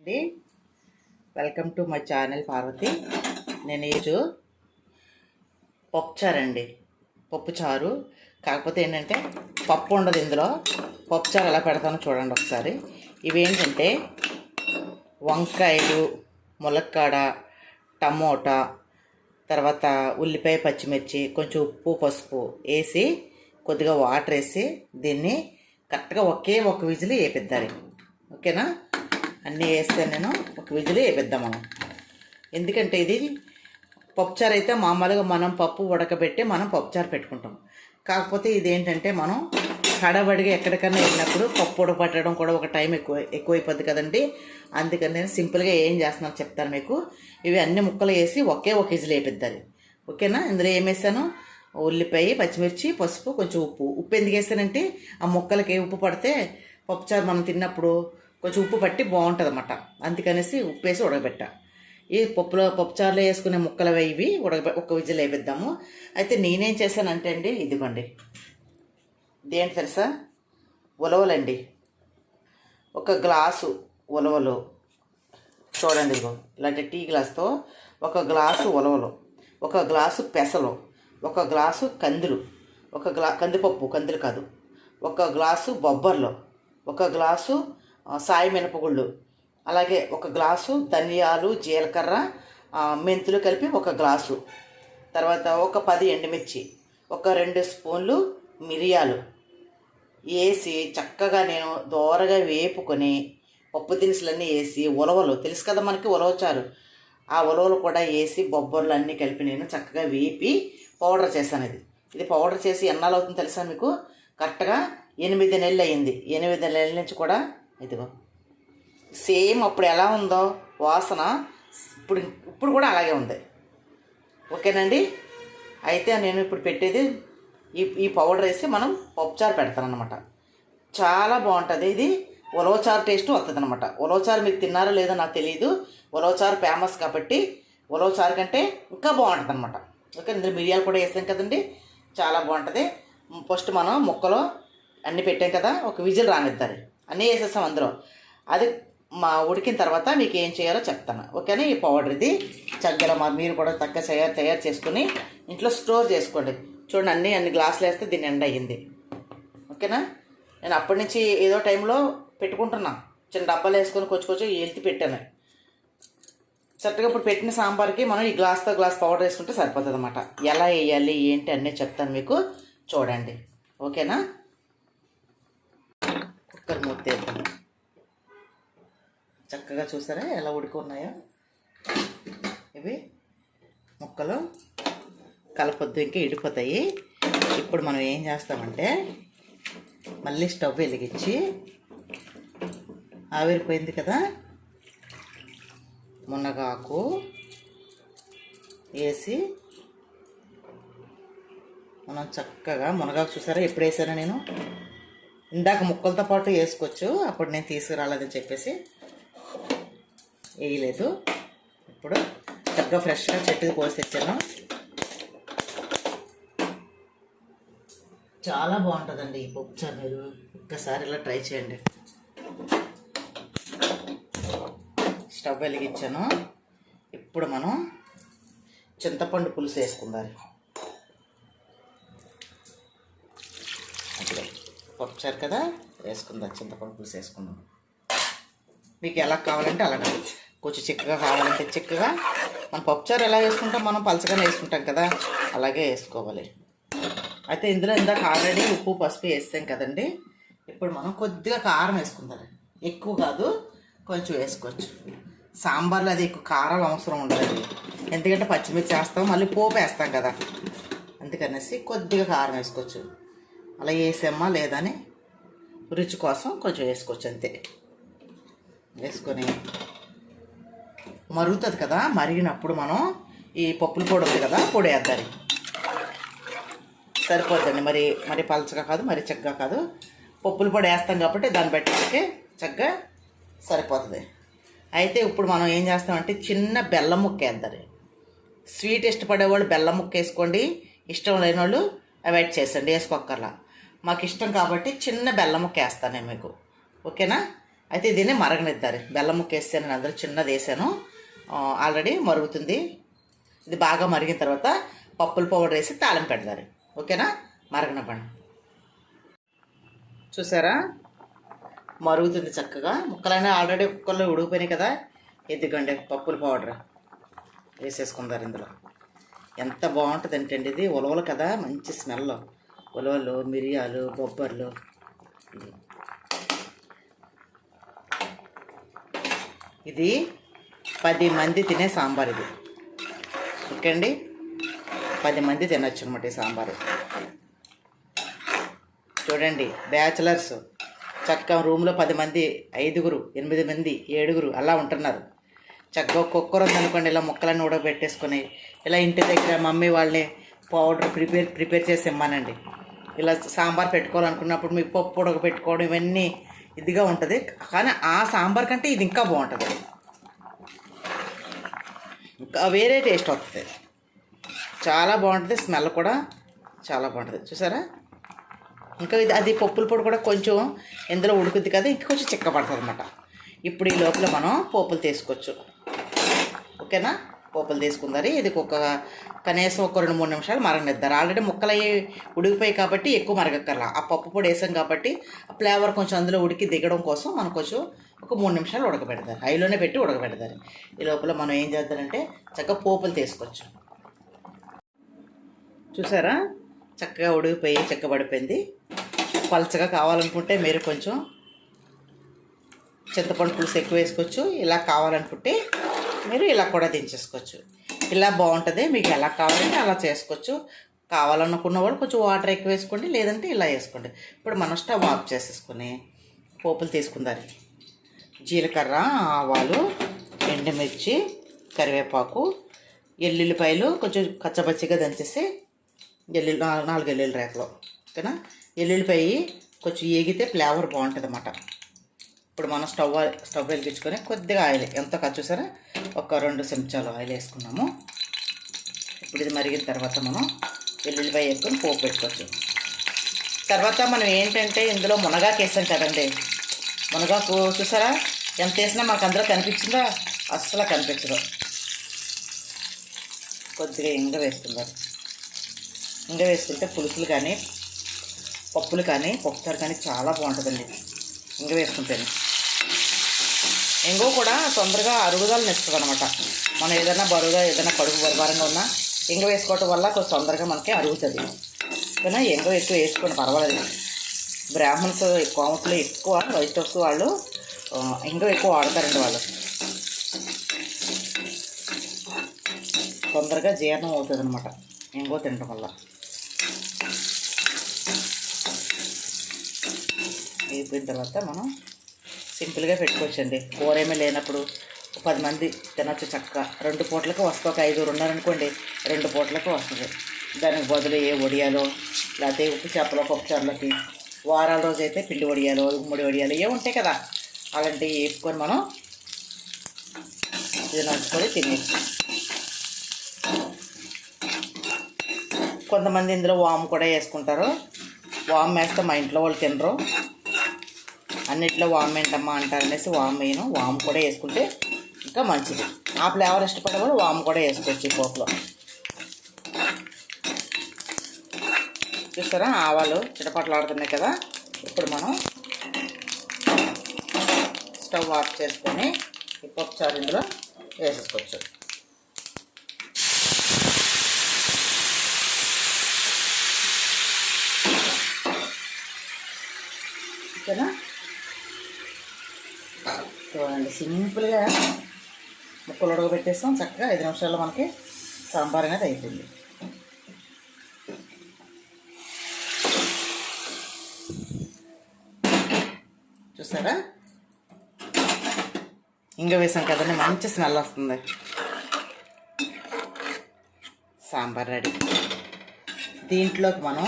అండి. Welcome to my channel Parvathi నేను ఈరోజు పప్పుచారు అండి పప్పుచారు. కాకపోతే ఏంటంటే పప్పు ఉండదు ఇందులో. పప్పుచారు ఎలా పెడతానో చూడండి ఒకసారి. ఇవేంటంటే వంకాయలు ములక్కాడ టమోటా తర్వాత ఉల్లిపాయ పచ్చిమిర్చి కొంచెం ఉప్పు పసుపు వేసి కొద్దిగా వాటర్ వేసి దీన్ని కరెక్ట్గా ఒకే ఒక విజిల్ వేపిద్దాలి. ఓకేనా? అన్నీ వేస్తే నేను. ఒక విజిల్ వేపిద్దాం మనం. ఎందుకంటే ఇది పప్పుచారు అయితే మామూలుగా మనం పప్పు ఉడకబెట్టి మనం పప్పుచారు పెట్టుకుంటాం. కాకపోతే ఇదేంటంటే మనం హడాబడిగా ఎక్కడికన్నా వెళ్ళినప్పుడు పప్పు ఉడకబట్టడం కూడా ఒక టైం ఎక్కువ ఎక్కువైపోద్ది కదండి. అందుకని నేను సింపుల్గా ఏం చేస్తున్నాను చెప్తాను మీకు. ఇవి అన్ని ముక్కలు వేసి ఒకే ఒక విజిల్ వేపిద్దాలి ఓకేనా? ఇందులో ఏం వేసాను? ఉల్లిపాయ పచ్చిమిర్చి పసుపు కొంచెం ఉప్పు. ఉప్పు ఎందుకు వేసానంటే ఆ ముక్కలకి ఉప్పు పడితే పప్పుచారు మనం తిన్నప్పుడు కొంచెం ఉప్పు పట్టి బాగుంటుంది అన్నమాట అందుకనేసి ఉప్పు వేసి ఉడకబెట్టా. ఈ పప్పులో పప్పుచారులో వేసుకునే ముక్కలు అవి ఇవి ఉడకబె ఒక విజిల్ వేపిద్దాము. అయితే నేనేం చేశానంటే అండి ఇదిగోండి. దేంటి తెలుసా? ఉలవలండి. ఒక గ్లాసు ఉలవలు. చూడండి ఇదిగో ఇలాంటి టీ గ్లాస్తో ఒక గ్లాసు ఉలవలు ఒక గ్లాసు పెసలు ఒక గ్లాసు కందులు ఒక గ్లా కందిపప్పు కందులు కాదు. ఒక గ్లాసు బొబ్బర్లు ఒక గ్లాసు సాయి మినపగుళ్ళు అలాగే ఒక గ్లాసు ధనియాలు జీలకర్ర మెంతులు కలిపి ఒక గ్లాసు. తర్వాత ఒక పది ఎండుమిర్చి ఒక రెండు స్పూన్లు మిరియాలు. వేసి చక్కగా నేను దోరగా వేపుకొని పప్పు దినుసులన్నీ వేసి ఉలవలు. తెలుసు కదా మనకి ఉలవచారు ఆ ఉలవలు కూడా వేసి బొబ్బర్లు అన్నీ కలిపి నేను చక్కగా వేపి పౌడర్ చేశాను ఇది. ఇది పౌడర్ చేసి ఎన్నాళ్ళు అవుతుంది తెలుసా మీకు? కరెక్ట్గా ఎనిమిది నెలలు అయింది ఎనిమిది నెలల నుంచి కూడా ఇదిగో. సేమ్ అప్పుడు ఎలా ఉందో వాసన ఇప్పుడు ఇప్పుడు కూడా అలాగే ఉంది. ఓకేనండి? అయితే నేను ఇప్పుడు పెట్టేది ఈ ఈ పౌడర్ వేసి మనం పప్పుచారు పెడతానమాట చాలా బాగుంటుంది. ఇది ఉలవచారు టేస్ట్ వస్తుంది అనమాట ఉలవచారు మీకు తిన్నారో లేదో నాకు తెలియదు ఉలవచారు ఫేమస్ కాబట్టి ఉలవచారు కంటే ఇంకా బాగుంటుంది అనమాట ఓకే ఇందులో మిరియాలు కూడా వేసాం కదండి. చాలా బాగుంటుంది. ఫస్ట్ మనం ముక్కలో అన్నీ పెట్టాం కదా ఒక విజిల్ రానిద్దారు. అన్నీ వేసేస్తాం అందులో. అది మా ఉడికిన తర్వాత మీకు ఏం చేయాలో చెప్తాను. ఓకేనా? ఈ పౌడర్ ఇది. చక్కగా మా మీరు కూడా తగ్గ తయారు తయారు చేసుకుని ఇంట్లో స్టోర్ చేసుకోండి. చూడండి అన్నీ అన్ని గ్లాసులు వేస్తే దీని ఎండ అయ్యింది. ఓకేనా? నేను అప్పటి నుంచి ఏదో టైంలో పెట్టుకుంటున్నా. చిన్న డబ్బాలు వేసుకొని కొంచెం కొంచెం పెట్టాను. చక్కగా ఇప్పుడు పెట్టిన సాంబార్కి మనం ఈ గ్లాస్తో గ్లాస్ పౌడర్ వేసుకుంటే సరిపోతుంది అనమాట ఎలా వేయాలి ఏంటి అన్నీ చెప్తాను మీకు. చూడండి. ఓకేనా? కుక్కర్ మూతేద్దాం చక్కగా చూసారా ఎలా ఉడుకున్నాయో? ఇవి ముక్కలు కలపొద్దు ఇంకా ఇడిపోతాయి. ఇప్పుడు మనం ఏం చేస్తామంటే మళ్ళీ స్టవ్ వెలిగించి ఆవిరిపోయింది కదా? మునగాకు వేసి మనం చక్కగా మునగాకు చూసారా? ఎప్పుడు వేసాను నేను? ఇందాక ముక్కలతో పాటు వేసుకోవచ్చు. అప్పుడు నేను తీసుకురాలేదని చెప్పేసి వేయలేదు. ఇప్పుడు చక్కగా ఫ్రెష్గా చెట్టుకు కోసి తెచ్చాను చాలా బాగుంటుందండి ఈ పప్పుచారు మీరు ఒక్కసారి ఇలా ట్రై చేయండి. స్టవ్ వెలిగించాను. ఇప్పుడు మనం చింతపండు పులుసు వేసుకుందాం అప్పుడు పప్పుచారు కదా? వేసుకుందాం? చింతపండు పులుసు వేసుకుందాం. మీకు ఎలా కావాలంటే అలాగే. కొంచెం చిక్కగా కావాలంటే చిక్కగా. మనం పప్పుచారు ఎలా వేసుకుంటాం? మనం పలచగానే వేసుకుంటాం కదా? అలాగే వేసుకోవాలి. అయితే ఇందులో ఇందాక ఆల్రెడీ ఉప్పు పసుపు వేస్తాం కదండి. ఇప్పుడు మనం కొద్దిగా కారం వేసుకుందాం. ఎక్కువ కాదు కొంచెం వేసుకోవచ్చు. సాంబార్లో అది ఎక్కువ కారం అవసరం ఉండదు. ఎందుకంటే పచ్చిమిర్చి వేస్తాం మళ్ళీ పోపు వేస్తాం కదా. అందుకనేసి కొద్దిగా కారం వేసుకోవచ్చు. అలా వేసామా లేదని రుచి కోసం కొంచెం వేసుకోవచ్చు అంతే. వేసుకొని మరుగుతుంది కదా మరిగినప్పుడు మనం ఈ పప్పుల పొడి ఉంది కదా పొడి వేద్దాలి సరిపోద్దండి మరి మరి పలచగా కాదు మరి చక్కగా కాదు. పప్పుల పొడి వేస్తాం కాబట్టి దాన్ని బట్టి చక్కగా సరిపోతుంది. అయితే ఇప్పుడు మనం ఏం చేస్తామంటే చిన్న బెల్లం ముక్క వేద్దాలి స్వీట్ ఇష్టపడేవాళ్ళు బెల్లం ముక్క వేసుకోండి ఇష్టం లేని వాళ్ళు అవాయిడ్ చేసండి వేసుకోక్కర్లా. మాకు ఇష్టం కాబట్టి చిన్న బెల్లం ముక్క వేస్తాను నేను మీకు. ఓకేనా? అయితే దీన్ని మరగనిద్దారు. బెల్లం ముక్క వేస్తే నేను అందులో చిన్నది వేసాను ఆల్రెడీ మరుగుతుంది. ఇది బాగా మరిగిన తర్వాత పప్పుల పౌడర్ వేసి తాళం పెడతారు ఓకేనా? మరగనివ్వండి. చూసారా? మరుగుతుంది చక్కగా. ముక్కలైనా ఆల్రెడీ కుక్కర్లో ఉడిగిపోయినాయి కదా. ఎద్దుకోండి పప్పుల పౌడర్ వేసేసుకుందారు ఇందులో. ఎంత బాగుంటుంది అంటే ఇది. ఉలవలు కదా. మంచి స్మెల్. ఉలవలు మిరియాలు బొబ్బర్లు ఇది పది మంది తినే సాంబార్ ఇది. ఓకే అండి పది మంది తినొచ్చు అనమాట ఈ సాంబారు. చూడండి బ్యాచిలర్స్. చక్కగా రూమ్లో పది మంది ఐదుగురు ఎనిమిది మంది ఏడుగురు అలా ఉంటున్నారు. చక్కగా కుక్కర్ ఉందనుకోండి ఇలా ముక్కలన్నీ ఉడకబెట్టేసుకొని ఇలా ఇంటి దగ్గర మమ్మీ వాళ్ళని పౌడర్ ప్రిపేర్ ప్రిపేర్ చేసి ఇమ్మానండి. ఇలా సాంబార్ పెట్టుకోవాలనుకున్నప్పుడు మీ పప్పు ఉడకబెట్టుకోవడం ఇవన్నీ ఇదిగా ఉంటుంది. కానీ ఆ సాంబార్ కంటే ఇది ఇంకా బాగుంటుంది. ఇంకా వేరే టేస్ట్ వస్తుంది. చాలా బాగుంటుంది. స్మెల్ కూడా చాలా బాగుంటుంది. చూసారా? ఇంకా ఇది అది పప్పుల పొడి కూడా కొంచెం ఇందులో ఉడుకుద్ది కదా ఇంకా కొంచెం చిక్కబడుతుంది అనమాట ఇప్పుడు ఈ లోపల మనం పోపులు తీసుకోవచ్చు. ఓకేనా? పోపులు తీసుకుందరి. ఇది ఒక కనీసం ఒక రెండు మూడు నిమిషాలు మరగనిద్దారు. ఆల్రెడీ ముక్కలు అయ్యి ఉడికిపోయి కాబట్టి ఎక్కువ మరగక్కర్లా. ఆ పప్పు పొడి వేసాం కాబట్టి ఆ ఫ్లేవర్ కొంచెం అందులో ఉడికి దిగడం కోసం మనం కొంచెం ఒక మూడు నిమిషాలు ఉడకబెడతారు. హైలోనే పెట్టి ఉడకబెడతారు. ఈ లోపల మనం ఏం చేద్దామంటే చక్కగా పోపులు తీసుకోవచ్చు. చూసారా? చక్కగా ఉడికిపోయి చెక్కబడిపోయింది పలచగా కావాలనుకుంటే మీరు కొంచెం చింతపండు పులుసు ఎక్కువ వేసుకోవచ్చు. ఇలా కావాలనుకుంటే మీరు ఇలా కూడా దించేసుకోవచ్చు. ఇలా బాగుంటుంది మీకు ఎలా కావాలంటే అలా చేసుకోవచ్చు. కావాలనుకున్న వాళ్ళు కొంచెం వాటర్ ఎక్కువ వేసుకోండి లేదంటే ఇలా వేసుకోండి. ఇప్పుడు మనం స్టవ్ ఆఫ్ చేసేసుకొని పోపులు తీసుకుందాం జీలకర్ర ఆవాలు ఎండుమిర్చి కరివేపాకు ఎల్లుల్లిపాయలు కొంచెం కచ్చపచ్చిగా దంచేసి ఎల్లుల్లి నాలుగు నాలుగు ఎల్లుల్లి రేకలు ఓకేనా? ఎల్లుల్లిపాయ కొంచెం ఏగితే ఫ్లేవర్ బాగుంటుంది అన్నమాట ఇప్పుడు మనం స్టవ్ స్టవ్ వెలిగించుకొని కొద్దిగా ఆయిల్ ఎంత ఖర్చు చూసారా? ఒక రెండు చెంచాలు ఆయిల్ వేసుకున్నాము. ఇప్పుడు ఇది మరిగిన తర్వాత మనం వెల్లుల్లిపాయ వేసుకొని పోపు పెట్టుకోవచ్చు. తర్వాత మనం ఏంటంటే ఇందులో మునగాకు వేసాం కదండి. మునగాకు చూసారా? ఎంత వేసినా మాకు అందులో కనిపించిందా? అస్సలు కనిపించదు. కొద్దిగా ఇంగ వేస్తున్నారు. ఇంగ వేసుకుంటే పులుసులు కానీ పప్పులు కానీ పప్పుచారు కానీ చాలా బాగుంటుందండి. ఇంగ వేసుకుంటాను. ఇంగో కూడా తొందరగా అరుగుదలను ఇస్తుంది అనమాట మనం ఏదైనా బరువుగా ఏదైనా కడుపు బరుభారంగా ఉన్నా ఇంగ వేసుకోవటం వల్ల కొంచెం తొందరగా మనకి అరుగుతుంది. కానీ ఎంగో ఎక్కువ వేసుకోండి పర్వాలేదు. బ్రాహ్మణ్స్ కోమతులు ఎక్కువ వైష్ణవ్స్ వాళ్ళు ఇంగో ఎక్కువ వాడతారండి వాళ్ళు. తొందరగా జీర్ణం అవుతుంది అనమాట ఇంగో తినడం వల్ల. అయిపోయిన తర్వాత మనం సింపుల్గా పెట్టుకోవచ్చండి. కూరేమీ లేనప్పుడు పది మంది తినొచ్చు చక్కగా. రెండు పూటలకు వస్తుంది ఒక ఐదుగురు ఉన్నారనుకోండి రెండు పూటలకు వస్తుంది. దానికి బదులు ఏ వడియాలో లేకపోతే ఉప్పు చేపలు పప్పు చేపలకి వారాల రోజు అయితే పిండి వడియాలు ఉమ్మడి వడియాలు ఏ ఉంటాయి కదా. అలాంటివి వేపుకొని మనం ఇది నడుచుకొని తినేసి కొంతమంది ఇందులో వాము కూడా వేసుకుంటారు. వాము వేస్తే మా ఇంట్లో వాళ్ళు తినరు. అన్నిట్లో వామ్ ఏంటమ్మా అంటారు అనేసి వామ్ వేయను. వామ్ కూడా వేసుకుంటే ఇంకా మంచిది. ఆ ఫ్లేవర్ ఇష్టపడే వాళ్ళు వామ్ కూడా వేసుకోవచ్చు ఈ పోపులో. చూస్తారా ఆవాలు చిటపట్లాడుతున్నాయి కదా? ఇప్పుడు మనం స్టవ్ ఆఫ్ చేసుకొని ఈ పప్పు చారు ఇందులో వేసేసుకోవచ్చు. ఓకేనా? చూడండి సింపుల్గా ముక్కలు ఉడకబెట్టేస్తాం. చక్కగా ఐదు నిమిషాల్లో మనకి సాంబార్ అనేది అయిపోయింది. చూసారా? ఇంగ వేసాం కదండి. మంచి స్మెల్ వస్తుంది. సాంబార్ రెడీ. దీంట్లోకి మనం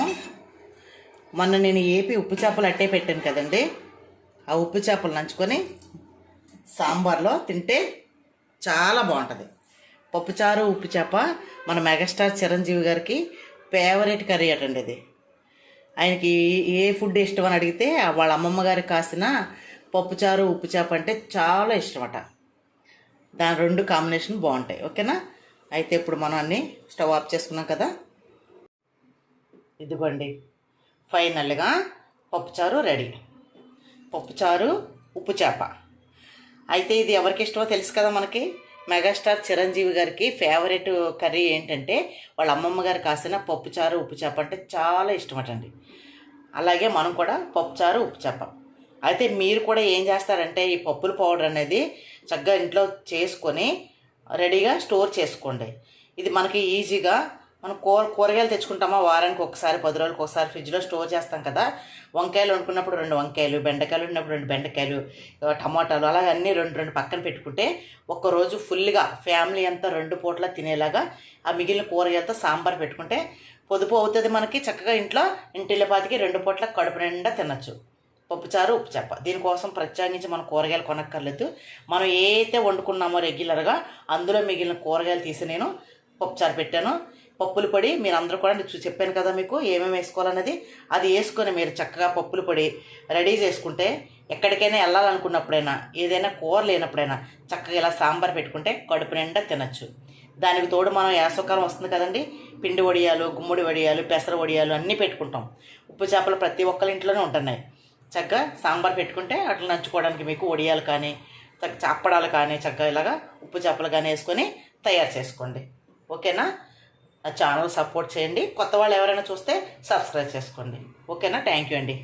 మొన్న నేను ఏపీ ఉప్పు చేపలు అట్టే పెట్టాను కదండి. ఆ ఉప్పు చేపలు నంచుకొని సాంబార్లో తింటే చాలా బాగుంటుంది. పప్పుచారు ఉప్పు చేప మన మెగాస్టార్ చిరంజీవి గారికి ఫేవరెట్ కర్రీ అటండి ఇది. ఆయనకి ఏ ఫుడ్ ఇష్టం అని అడిగితే వాళ్ళ అమ్మమ్మ గారికి కాసిన పప్పుచారు ఉప్పు చేప అంటే చాలా ఇష్టమట. దాని రెండు కాంబినేషన్ బాగుంటాయి. ఓకేనా? అయితే ఇప్పుడు మనం అన్నీ స్టవ్ ఆఫ్ చేసుకున్నాం కదా? ఇదిగోండి. ఫైనల్గా పప్పుచారు రెడీ. పప్పుచారు ఉప్పు చేప. అయితే ఇది ఎవరికి ఇష్టమో తెలుసు కదా మనకి? మెగాస్టార్ చిరంజీవి గారికి ఫేవరెట్ కర్రీ ఏంటంటే వాళ్ళ అమ్మమ్మ గారు కాసిన పప్పుచారు ఉప్పు చేప అంటే చాలా ఇష్టమటండి. అలాగే మనం కూడా పప్పుచారు ఉప్పు చేప. అయితే మీరు కూడా ఏం చేస్తారంటే ఈ పప్పుల పౌడర్ అనేది చక్కగా ఇంట్లో చేసుకొని రెడీగా స్టోర్ చేసుకోండి. ఇది మనకి ఈజీగా మనం కూర కూరగాయలు తెచ్చుకుంటామా? వారానికి ఒకసారి పది రోజులకు ఒకసారి ఫ్రిడ్జ్లో స్టోర్ చేస్తాం కదా? వంకాయలు వండుకున్నప్పుడు రెండు వంకాయలు బెండకాయలు ఉన్నప్పుడు రెండు బెండకాయలు టమాటాలు అలాగే అన్నీ రెండు రెండు పక్కన పెట్టుకుంటే ఒక్కరోజు ఫుల్గా ఫ్యామిలీ అంతా రెండు పూట్ల తినేలాగా ఆ మిగిలిన కూరగాయలతో సాంబార్ పెట్టుకుంటే పొదుపు అవుతుంది మనకి. చక్కగా ఇంట్లో ఇంటిల్లపాతికి రెండు పూట్ల కడుపు నిండా తినచ్చు. పప్పుచారు ఉప్పు చెప్ప దీనికోసం ప్రత్యేకించి మనం కూరగాయలు కొనక్కర్లేదు. మనం ఏ అయితే వండుకున్నామో రెగ్యులర్గా అందులో మిగిలిన కూరగాయలు తీసి నేను పప్పుచారు పెట్టాను. పప్పుల పొడి మీరు అందరూ కూడా నేను చెప్పాను కదా మీకు ఏమేమి వేసుకోవాలన్నది. అది వేసుకొని మీరు చక్కగా పప్పుల పొడి రెడీ చేసుకుంటే ఎక్కడికైనా వెళ్ళాలనుకున్నప్పుడైనా ఏదైనా కూర లేనప్పుడైనా చక్కగా ఇలా సాంబార్ పెట్టుకుంటే కడుపు నిండా తినచ్చు. దానికి తోడు మనం యాసకాలం వస్తుంది కదండి. పిండి వడియాలు గుమ్మడి వడియాలు పెసర వడియాలు అన్నీ పెట్టుకుంటాం. ఉప్పు చేపలు ప్రతి ఒక్కరి ఇంట్లోనే ఉంటున్నాయి. చక్కగా సాంబార్ పెట్టుకుంటే అట్లా నంచుకోవడానికి మీకు వడియాలు కానీ చక్క చప్పడాలు కానీ చక్కగా ఇలాగా ఉప్పు చేపలు కానీ వేసుకొని తయారు చేసుకోండి. ఓకేనా? నా ఛానల్ సపోర్ట్ చేయండి. కొత్త వాళ్ళు ఎవరైనా చూస్తే సబ్స్క్రైబ్ చేసుకోండి. ఓకేనా? థ్యాంక్ యూ అండి.